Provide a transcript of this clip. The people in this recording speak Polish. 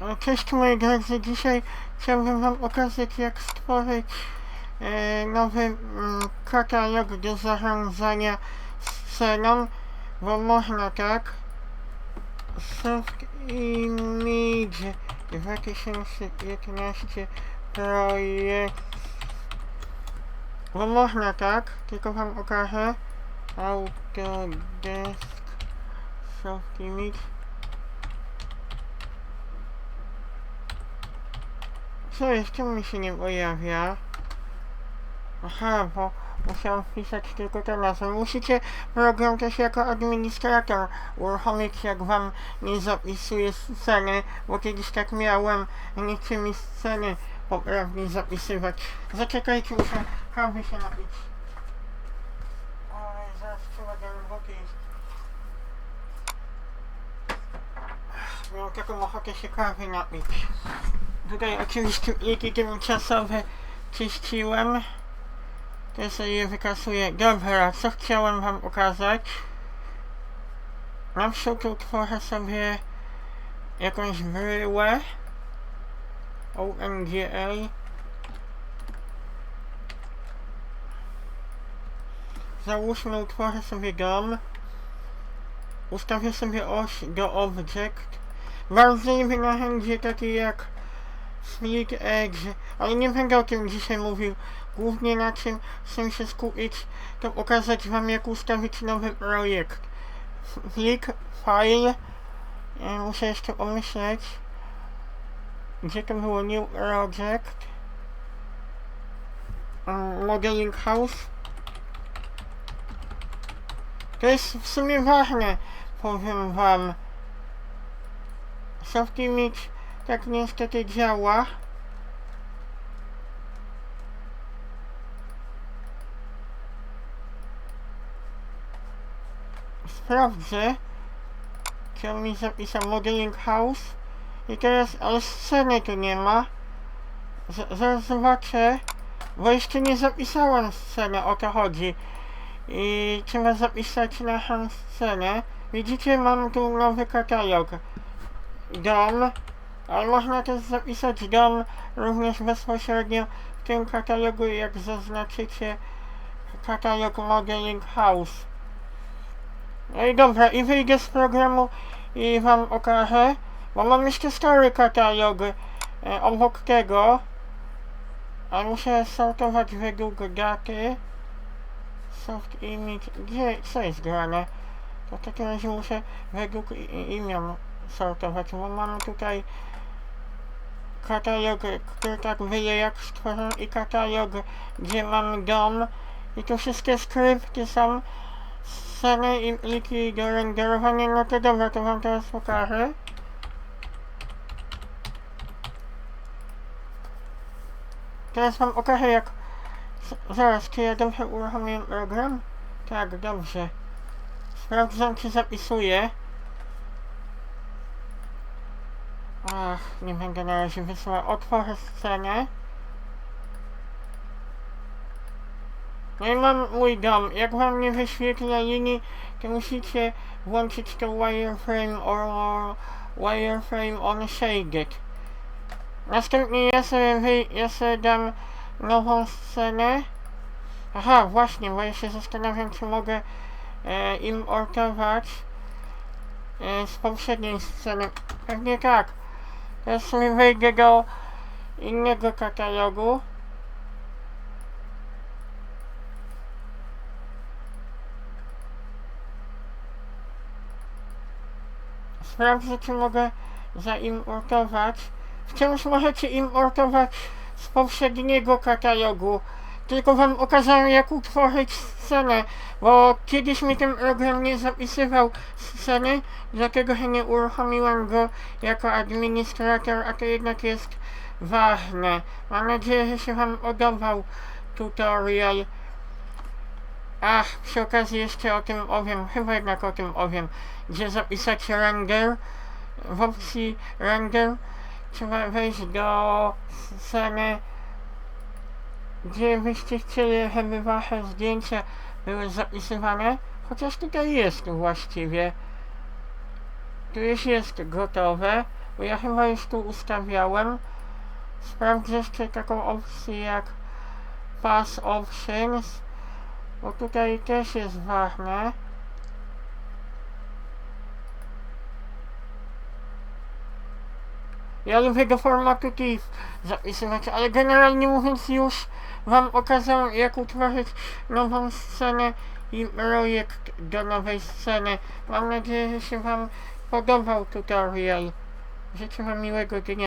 E, Cześć moi drodzy, dzisiaj chciałbym wam okazać jak stworzyć e, nowy mm, katalog do zarządzania sceną, bo można tak. Soft Image 2011 projekt. Bo można tak, tylko wam okażę. Autodesk Soft Image Co jest? Czemu mi się nie pojawia? Aha, bo musiałem wpisać tylko tę nazwę. Musicie program też jako administrator uruchomić, jak wam nie zapisuje sceny, bo kiedyś tak miałem, nie chce mi sceny poprawnie zapisywać. Zaczekajcie, muszę kawy się napić. Oj, zaraz trzeba głębokie. Miałem taką ochotę się kawy napić. Tutaj oczywiście pliki tymczasowe czyściłem. To sobie je wykasuję. Dobra, co chciałem wam pokazać? Na przykład utworzę sobie jakąś bryłę. ONGA. Załóżmy, utworzę sobie dom. Ustawię sobie oś do object. Bardzo lubię narzędzie takie jak Split Edge, ale nie będę o tym dzisiaj mówił. Głównie na czym chcę się skupić, to pokazać wam jak ustawić nowy projekt. Plik, file, muszę jeszcze pomyśleć, gdzie to było New Project, Mm, Modeling House. To jest w sumie ważne, powiem wam. Soft Image tak niestety działa. Sprawdzę. On mi zapisał Modeling House. I teraz, ale sceny tu nie ma. Z zaraz zobaczę. Bo jeszcze nie zapisałem sceny, o to chodzi. I trzeba zapisać naszą scenę. Widzicie, mam tu nowy katalog. Dom. Ale można też zapisać dom również bezpośrednio w tym katalogu, jak zaznaczycie katalog Modeling House. No i dobra, i wyjdę z programu i wam okażę, bo mam jeszcze stary katalog e, obok tego, a muszę sortować według daty. Soft image, gdzie, co jest grane? To w takim razie muszę według imion sortować, bo mam tutaj katalog, który tak wyje jak stworzony i katalog, gdzie mam dom i tu wszystkie skrypty są, sceny i pliki do renderowania, no to dobra, to wam teraz pokażę. Teraz wam pokażę jak, zaraz, czy ja dobrze uruchomiłem program? Tak, dobrze. Sprawdzam, czy zapisuje. Ach, nie będę na razie wysyłał. Otworzę scenę. No i mam mój dom. Jak wam nie wyświetla linii, to musicie włączyć to wireframe or wireframe on shaded. Następnie ja sobie, wy, ja sobie dam nową scenę. Aha, właśnie, bo ja się zastanawiam, czy mogę e, importować e, z poprzedniej sceny. Pewnie tak. Sobie wejdę do innego katalogu. Sprawdzę, czy mogę zaimportować. Wciąż możecie importować z poprzedniego katalogu. Tylko wam okazałem, jak utworzyć scenę, bo kiedyś mi ten program nie zapisywał sceny, dlatego że nie uruchomiłem go jako administrator, a to jednak jest ważne. Mam nadzieję, że się wam podobał tutorial. Ach, przy okazji jeszcze o tym powiem, chyba jednak o tym powiem, gdzie zapisać render. W opcji render trzeba wejść do sceny, gdzie byście chcieli, żeby wasze zdjęcia były zapisywane, chociaż tutaj jest właściwie. Tu już jest gotowe. bo ja chyba już tu ustawiałem. Sprawdzę jeszcze taką opcję jak Pass Options, bo tutaj też jest ważne. Ja lubię do formatu TIFF zapisywać, ale generalnie mówiąc już Wam pokazałem jak utworzyć nową scenę i projekt do nowej sceny. Mam nadzieję, że się Wam podobał tutorial. Życzę Wam miłego dnia.